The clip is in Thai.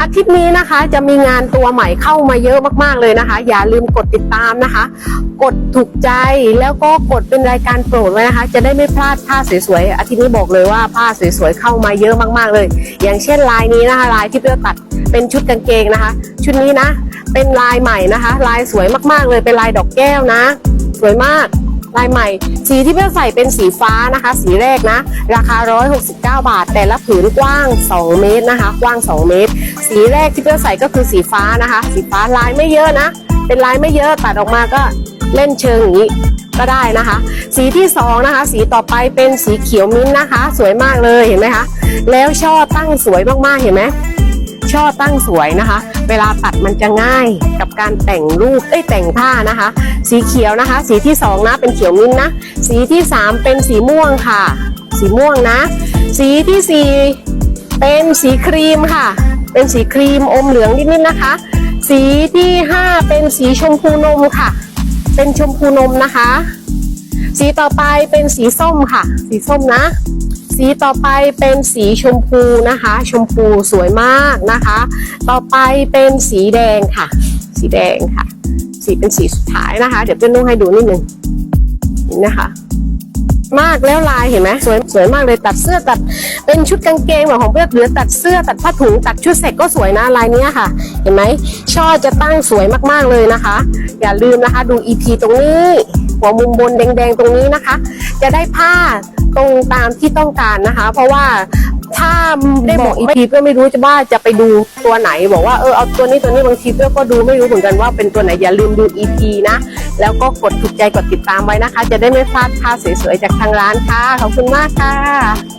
อาทิตย์นี้นะคะจะมีงานตัวใหม่เข้ามาเยอะมากๆเลยนะคะ อย่าลืมกดติดตามนะคะ กดถูกใจแล้วก็กดเป็นรายการโปรดไว้นะคะ จะได้ไม่พลาดผ้าสวยๆอาทิตย์นี้บอกเลยว่าผ้าสวยๆเข้ามาเยอะมากๆเลย อย่างเช่นลายนี้นะคะ ลายที่เพื่อตัดเป็นชุดกางเกงนะคะ ชุดนี้นะ เป็นลายใหม่นะคะ ลายสวยมากๆเลยเป็นลายดอกแก้วนะ สวยมาก ลายใหม่ สีที่เพื่อใส่เป็นสีฟ้านะคะ สีแรกนะ ราคา 169 บาท แต่ละผืนกว้าง 2 เมตรนะคะ กว้าง 2 เมตร สีแรกที่เพื่อใส่ก็คือสีฟ้านะคะ สีฟ้าลายไม่เยอะนะ เป็นลายไม่เยอะตัดออกมาก็เล่นเชิงอย่างนี้ก็ได้นะคะ สีที่สองนะคะ สีต่อไปเป็นสีเขียวมิ้นนะคะ สวยมากเลยเห็นไหมคะ แล้วช่อตั้งสวยมากๆเห็นไหม ช่อตั้งสวยนะคะ เวลาตัดมันจะง่ายกับการแต่งรูปเอ้ยแต่งผ้านะคะ สีเขียวนะคะ สีที่สองนะเป็นเขียวมิ้นนะ สีที่สามเป็นสีม่วงค่ะ สีม่วงนะ สีที่สี่เป็นสีครีมค่ะ เป็นสีครีมอมเหลืองนิดๆนะคะ สีที่ห้าเป็นสีชมพูนมค่ะ เป็นชมพูนมนะคะ สีต่อไปเป็นสีส้มค่ะ สีส้มนะ สีต่อไปเป็นสีชมพูนะคะ ชมพูสวยมากนะคะ ต่อไปเป็นสีแดงค่ะ สีแดงค่ะ สีเป็นสีสุดท้ายนะคะ เดี๋ยวเพื่อนนุ่งให้ดูนิดนึงนี่นะคะ มากแล้วลายเห็นไหมสวยสวยมากเลยตัดเสื้อตัดเป็นชุดกางเกงแบบของเพื่อนหรือตัดเสื้อตัดผ้าถุงตัดชุดเสร็จก็สวยนะลายนี้ค่ะ เห็นไหมช่อจะตั้งสวยมากๆเลยนะคะ อย่าลืมนะคะ ดู EP ตรงนี้หัวมุมบนแดงๆตรงนี้นะคะ จะได้ผ้า ตรงตามที่ต้องการนะคะ เพราะว่าถ้าได้บอก EP เพื่อไม่รู้จะว่าจะไปดูตัวไหนบอกว่าเออเอาตัวนี้ตัวนี้บางทีเพื่อก็ดูไม่รู้เหมือนกันว่าเป็นตัวไหนอย่าลืมดูอีพีนะ แล้วก็กดถูกใจกดติดตามไว้นะคะ จะได้ไม่พลาดค่าสวยๆจากทางร้านค่ะขอบคุณมากค่ะ